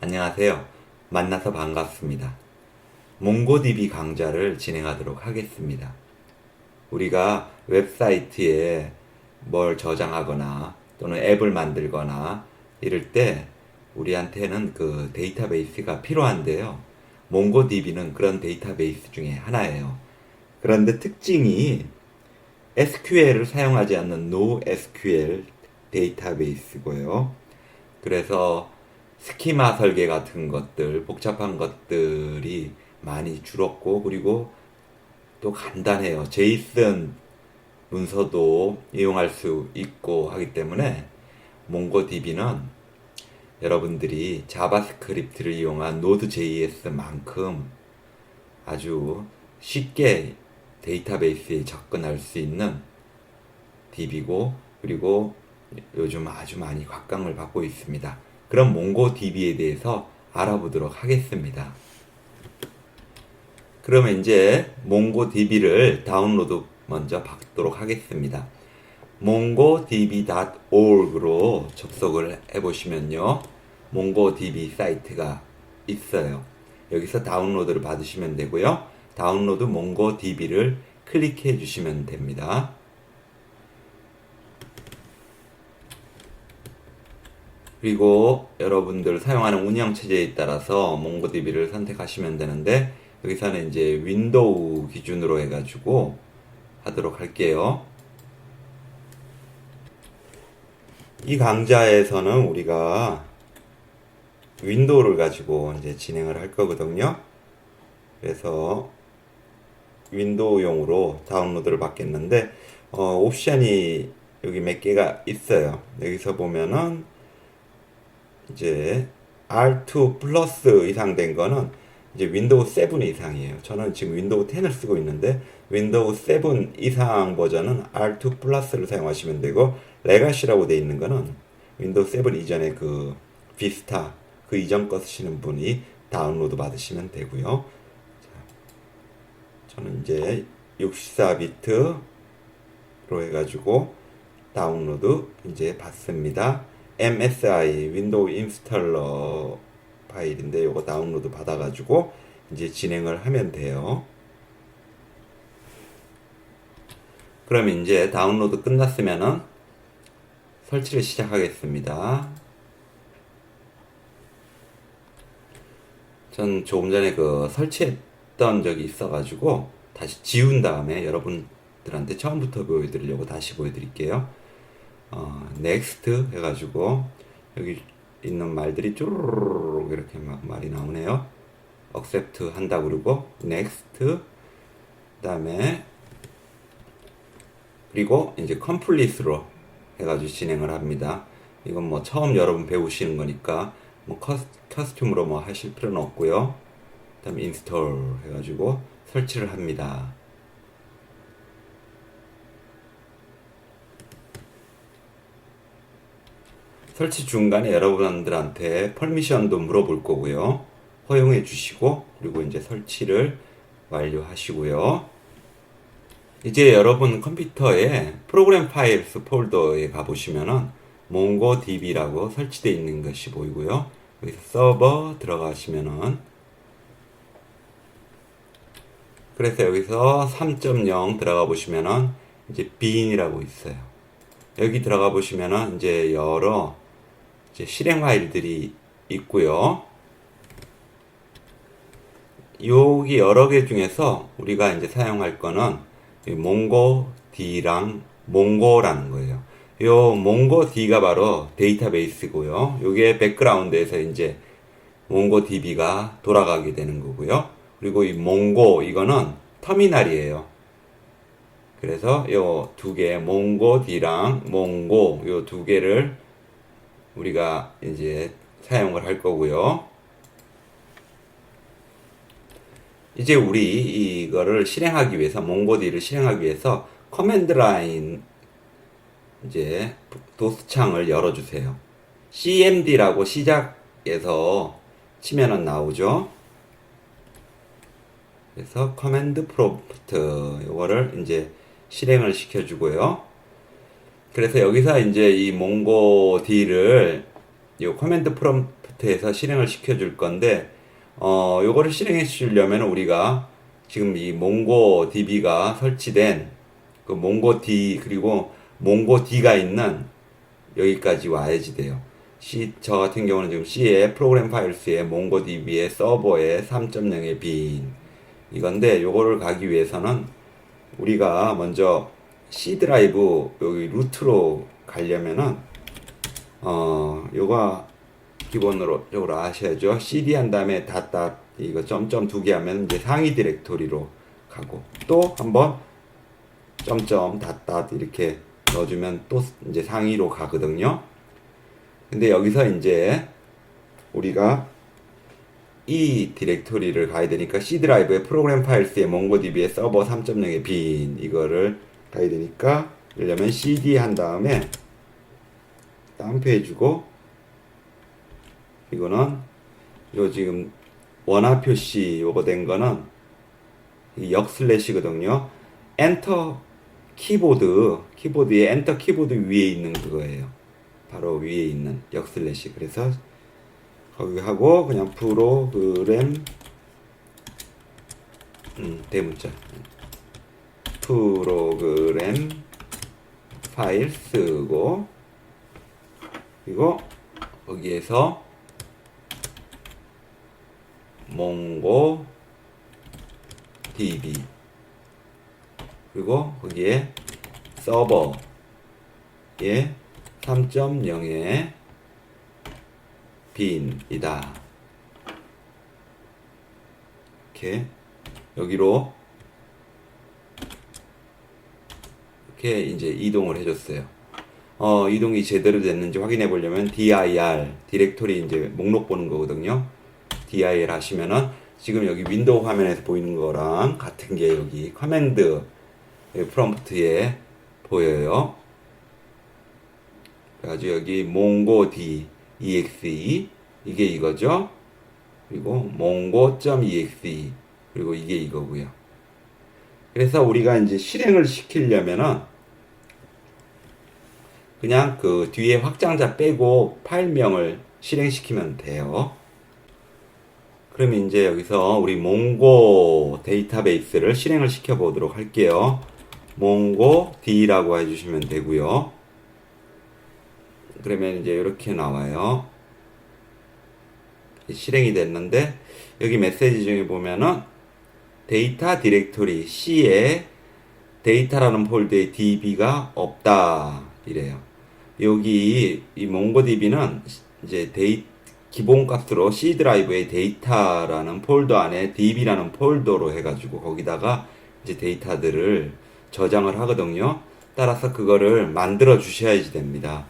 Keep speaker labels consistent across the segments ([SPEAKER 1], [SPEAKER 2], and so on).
[SPEAKER 1] 안녕하세요. 만나서 반갑습니다. 몽고DB 강좌를 진행하도록 하겠습니다. 우리가 웹사이트에 뭘 저장하거나 또는 앱을 만들거나 이럴 때 우리한테는 그 데이터베이스가 필요한데요. 몽고DB는 그런 데이터베이스 중에 하나예요. 그런데 특징이 SQL을 사용하지 않는 NoSQL 데이터베이스고요. 그래서 스키마 설계 같은 것들, 복잡한 것들이 많이 줄었고, 그리고 또 간단해요. 제이슨 문서도 이용할 수 있고 하기 때문에 몽고DB는 여러분들이 자바스크립트를 이용한 노드.js만큼 아주 쉽게 데이터베이스에 접근할 수 있는 DB고 그리고 요즘 아주 많이 각광을 받고 있습니다. 그럼 몽고DB에 대해서 알아보도록 하겠습니다. 그러면 이제 몽고DB를 다운로드 먼저 받도록 하겠습니다. mongodb.org로 접속을 해보시면요. 몽고DB 사이트가 있어요. 여기서 다운로드를 받으시면 되고요. 다운로드 몽고DB를 클릭해 주시면 됩니다. 그리고 여러분들 사용하는 운영체제에 따라서 몽고DB를 선택하시면 되는데 여기서는 이제 윈도우 기준으로 해가지고 하도록 할게요. 이 강좌에서는 우리가 윈도우를 가지고 이제 진행을 할 거거든요. 그래서 윈도우용으로 다운로드를 받겠는데 어, 옵션이 여기 몇 개가 있어요. 여기서 보면은 이제 R2 플러스 이상 된 거는 이제 윈도우 7 이상이에요. 저는 지금 윈도우 10을 쓰고 있는데 윈도우 7 이상 버전은 R2 플러스를 사용하시면 되고 레가시라고 돼 있는 거는 윈도우 7 이전에 그 비스타 그 이전 거 쓰시는 분이 다운로드 받으시면 되고요. 자, 저는 이제 64비트로 해가지고 다운로드 이제 받습니다. MSI 윈도우 인스톨러 파일인데 요거 다운로드 받아가지고 이제 진행을 하면 돼요. 그럼 이제 다운로드 끝났으면은 설치를 시작하겠습니다. 전 조금 전에 그 설치했던 적이 있어가지고 다시 지운 다음에 여러분들한테 처음부터 보여드리려고 다시 보여드릴게요. 어, next 해가지고 여기 있는 말들이 쭈르르르 이렇게 막 말이 나오네요. accept 한다 그러고 next 그다음에 그리고 이제 complete로 해가지고 진행을 합니다. 이건 뭐 처음 여러분 배우시는 거니까 뭐 커스, 커스튬으로 뭐 하실 필요는 없고요. 그다음에 install 해가지고 설치를 합니다. 설치 중간에 여러분들한테 퍼미션도 물어볼 거고요. 허용해 주시고 그리고 이제 설치를 완료하시고요. 이제 여러분 컴퓨터에 프로그램 파일스 폴더에 가보시면은 몽고DB라고 설치되어 있는 것이 보이고요. 여기서 서버 들어가시면은 그래서 여기서 3.0 들어가 보시면은 이제 빈이라고 있어요. 여기 들어가 보시면은 이제 여러 이제 실행 파일들이 있고요. 여기 여러 개 중에서 우리가 이제 사용할 거는 이 몽고D랑 몽고라는 거예요. 요 몽고D가 바로 데이터베이스고요. 요게 백그라운드에서 이제 몽고DB가 돌아가게 되는 거고요. 그리고 이 몽고 이거는 터미널이에요. 그래서 요 두 개, 몽고D랑 몽고 요 두 개를 우리가 이제 사용을 할 거고요. 이제 우리 이거를 실행하기 위해서 몽고디를 실행하기 위해서 커맨드 라인 이제 도스 창을 열어 주세요. cmd라고 시작해서 치면은 나오죠. 그래서 커맨드 프롬프트 이거를 이제 실행을 시켜 주고요. 그래서 여기서 이제 이 몽고디를 이 커맨드 프롬프트 프롬프트에서 실행을 시켜줄 건데 어, 요거를 실행해 주려면 우리가 지금 이 몽고DB가 설치된 그 몽고D 그리고 몽고D가 있는 여기까지 와야지 돼요. C 저 같은 경우는 지금 C의 프로그램 파일스의 몽고DB의 서버의 3.0의 빈 이건데 요거를 가기 위해서는 우리가 먼저 C 드라이브 여기 루트로 가려면은 어 요거 기본으로 적으로 아셔야죠. CD 한 다음에 닷닷 이거 점점 두 개 하면 이제 상위 디렉토리로 가고 또 한번 점점 닷닷 이렇게 넣어주면 또 이제 상위로 가거든요. 근데 여기서 이제 우리가 이 디렉토리를 가야 되니까 C 드라이브의 프로그램 파일스의 몽고DB의 서버 3.0의 빈 이거를 가야 되니까 이러려면 CD 한 다음에 다운표 해주고 이거는 요 지금 원화 표시 요거 된 거는 이 역슬래시거든요. 엔터 키보드 키보드에 엔터 키보드 위에 있는 그거예요. 바로 위에 있는 역 슬래시. 그래서 거기 하고 그냥 프로그램 음, 대문자 프로그램 파일 쓰고 그리고 거기에서 몽고 DB 그리고 거기에 서버에 3.0의 빈이다. 이렇게 여기로 이렇게 이제 이동을 해줬어요. 어, 이동이 제대로 됐는지 확인해 보려면 dir 디렉토리 이제 목록 보는 거거든요. dir 하시면은 지금 여기 윈도우 화면에서 보이는 거랑 같은 게 여기 커맨드 프롬프트에 보여요. 그래가지고 여기 mongo.d exe 이게 이거죠. 그리고 mongo.exe 그리고 이게 이거고요. 그래서 우리가 이제 실행을 시키려면은 그냥 그 뒤에 확장자 빼고 파일명을 실행시키면 돼요. 그럼 이제 여기서 우리 몽고 데이터베이스를 실행을 시켜 보도록 할게요. 몽고 D라고 해주시면 되고요. 그러면 이제 이렇게 나와요. 실행이 됐는데 여기 메시지 중에 보면은 데이터 디렉토리 C에 데이터라는 폴더에 DB가 없다 이래요. 여기 이 몽고DB는 이제 데이 기본 값으로 C 드라이브의 데이터라는 폴더 안에 DB라는 폴더로 해가지고 거기다가 이제 데이터들을 저장을 하거든요. 따라서 그거를 만들어 주셔야지 됩니다.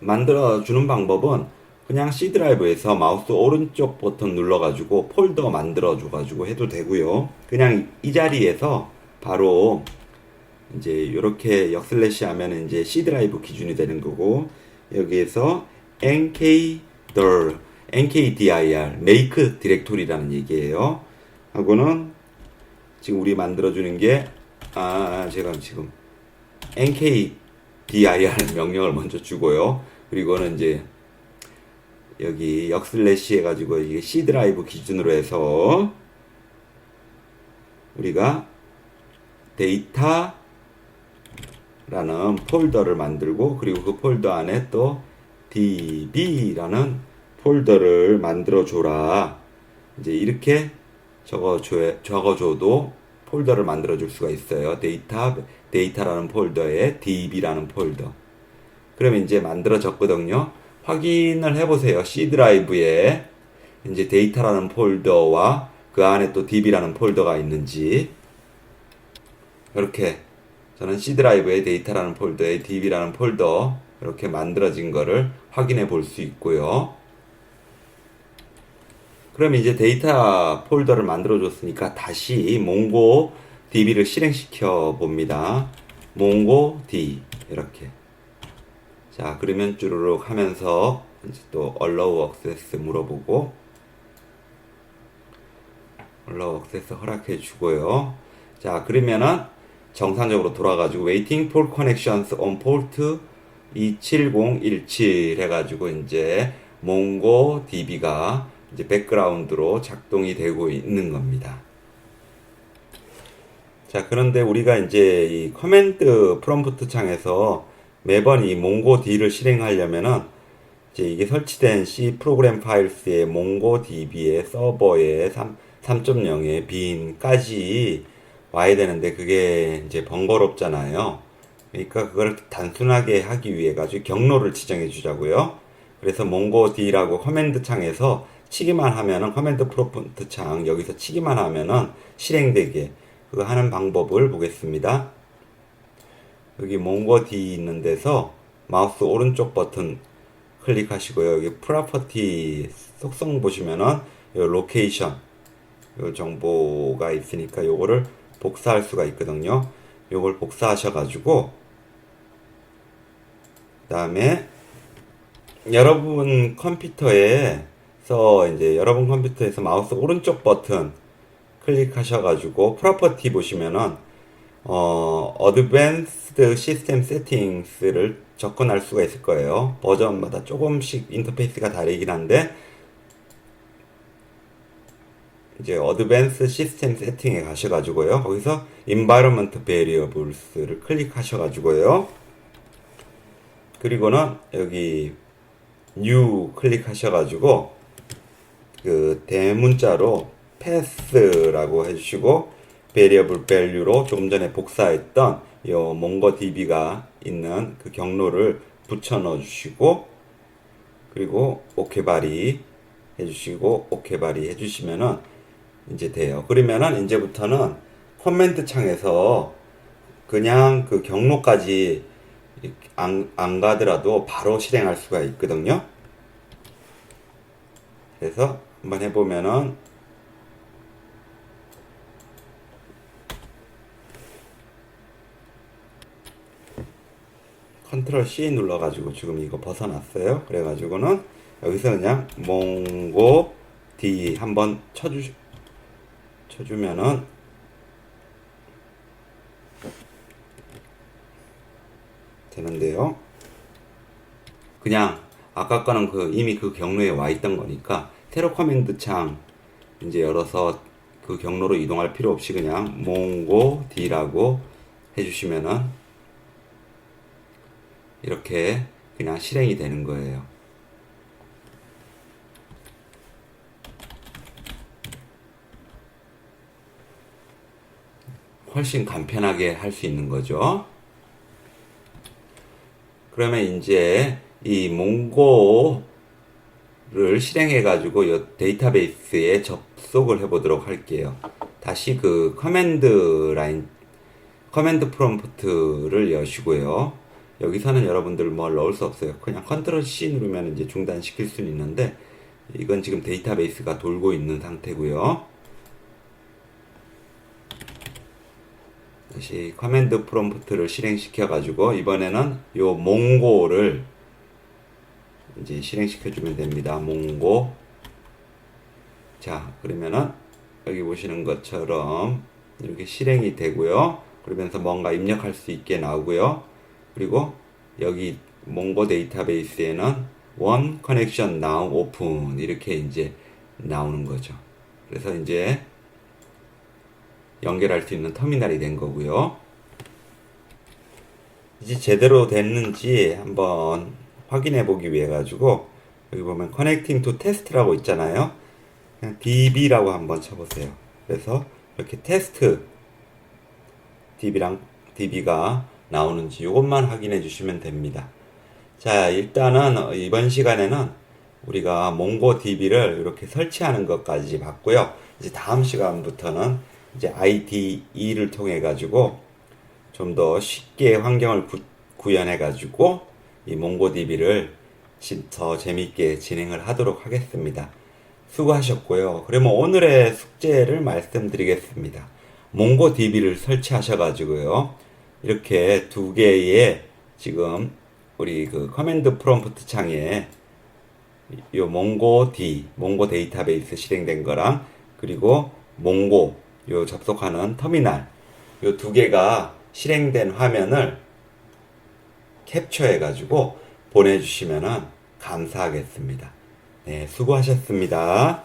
[SPEAKER 1] 만들어 주는 방법은 그냥 C 드라이브에서 마우스 오른쪽 버튼 눌러가지고 폴더 만들어 줘가지고 해도 되고요. 그냥 이 자리에서 바로 이제 이렇게 역슬래시 하면 이제 C 드라이브 기준이 되는 거고 여기에서 nkdir nkdir make 디렉토리라는 얘기예요. 하고는 지금 우리 만들어 주는 게 아, 제가 지금 nkdir 명령을 먼저 주고요. 그리고는 이제 여기 역슬래시 해가지고 이게 C 드라이브 기준으로 해서 우리가 데이터 라는 폴더를 만들고 그리고 그 폴더 안에 또 db라는 폴더를 만들어 줘라. 이제 이렇게 적어 줘, 적어 줘도 폴더를 만들어 줄 수가 있어요. 데이터, 데이터라는 폴더에 db라는 폴더. 그러면 이제 만들어졌거든요. 확인을 해 보세요. C 드라이브에 이제 데이터라는 폴더와 그 안에 또 db라는 폴더가 있는지. 이렇게 저는 C 드라이브에 데이터라는 폴더에 db라는 폴더 이렇게 만들어진 거를 확인해 볼 수 있고요. 그럼 이제 데이터 폴더를 만들어 줬으니까 다시 몽고 db를 실행시켜 봅니다. 몽고 d 이렇게 자 그러면 쭈루룩 하면서 이제 또 allow access 물어보고 allow access 허락해 주고요. 자 그러면은 정상적으로 돌아가지고 waiting for connections on port 27017 해가지고 이제 몽고 DB가 이제 백그라운드로 작동이 되고 있는 겁니다. 자, 그런데 우리가 이제 이 커맨드 프롬프트 창에서 매번 이 몽고D를 실행하려면은 이제 이게 설치된 C 프로그램 파일스의 몽고DB의 서버에 3, 3.0의 빈까지 와야 되는데 그게 이제 번거롭잖아요. 그러니까 그걸 단순하게 하기 위해 가지고 경로를 지정해 주자고요. 그래서 몽고D라고 커맨드 창에서 치기만 하면은 커맨드 프롬프트 창 여기서 치기만 하면은 실행되게 그거 하는 방법을 보겠습니다. 여기 몽고D 있는 데서 마우스 오른쪽 버튼 클릭하시고요. 여기 프로퍼티 속성 보시면은 요 로케이션 요 정보가 있으니까 요거를 복사할 수가 있거든요. 요걸 복사하셔 가지고 그 다음에 여러분 컴퓨터에서 이제 여러분 컴퓨터에서 마우스 오른쪽 버튼 클릭하셔 가지고 프로퍼티 보시면은 어 어드밴스드 시스템 세팅스를 접근할 수가 있을 거예요. 버전마다 조금씩 인터페이스가 다르긴 한데 이제 어드밴스 시스템 세팅에 가셔 가지고요. 거기서 environment variables를 클릭하셔 가지고요. 그리고는 여기 new 클릭하셔 가지고 그 대문자로 pass라고 해주시고 variable value로 조금 전에 복사했던 요 mongodb가 있는 그 경로를 붙여 넣어 주시고 그리고 오케 바리 해주시고 오케 바리 해주시면은 이제 돼요. 그러면은 이제부터는 커맨드 창에서 그냥 그 경로까지 안, 안 가더라도 바로 실행할 수가 있거든요. 그래서 한번 해보면은 컨트롤 C 눌러가지고 지금 이거 벗어났어요. 그래가지고는 여기서 그냥 몽고 D 한번 쳐주 쳐주면은 되는데요. 그냥 아까 거는 그 이미 그 경로에 와 있던 거니까 새로 커맨드 창 이제 열어서 그 경로로 이동할 필요 없이 그냥 몽고 D라고 해주시면은 이렇게 그냥 실행이 되는 거예요. 훨씬 간편하게 할 수 있는 거죠. 그러면 이제 이 몽고를 실행해 가지고 이 데이터베이스에 접속을 해 보도록 할게요. 다시 그 커맨드 라인 커맨드 프롬프트를 여시고요. 여기서는 여러분들 뭘 넣을 수 없어요. 그냥 컨트롤 C 누르면 이제 중단시킬 수는 있는데 이건 지금 데이터베이스가 돌고 있는 상태고요. 다시 커맨드 프롬프트를 실행시켜 가지고 이번에는 요 몽고를 이제 실행시켜 주면 됩니다. 몽고 자 그러면은 여기 보시는 것처럼 이렇게 실행이 되고요. 그러면서 뭔가 입력할 수 있게 나오고요. 그리고 여기 몽고 데이터베이스에는 원 커넥션 나우 오픈 이렇게 이제 나오는 거죠. 그래서 이제 연결할 수 있는 터미널이 된 거고요. 이제 제대로 됐는지 한번 확인해 보기 위해 가지고 여기 보면 커넥팅 투 테스트라고 있잖아요. 그냥 db라고 한번 쳐보세요. 그래서 이렇게 테스트 db랑 db가 나오는지 이것만 확인해 주시면 됩니다. 자, 일단은 이번 시간에는 우리가 몽고DB를 이렇게 설치하는 것까지 봤고요. 이제 다음 시간부터는 이제 IDE를 통해 가지고 좀 더 쉽게 환경을 구, 구현해 가지고 이 몽고DB를 더 재밌게 진행을 하도록 하겠습니다. 수고하셨고요. 그러면 오늘의 숙제를 말씀드리겠습니다. 몽고DB를 설치하셔 가지고요. 이렇게 두 개의 지금 우리 그 커맨드 프롬프트 창에 요 몽고 D, 몽고 데이터베이스 실행된 거랑 그리고 몽고 요 접속하는 터미널 요 두 개가 실행된 화면을 캡처해 가지고 보내주시면 감사하겠습니다. 네, 수고하셨습니다.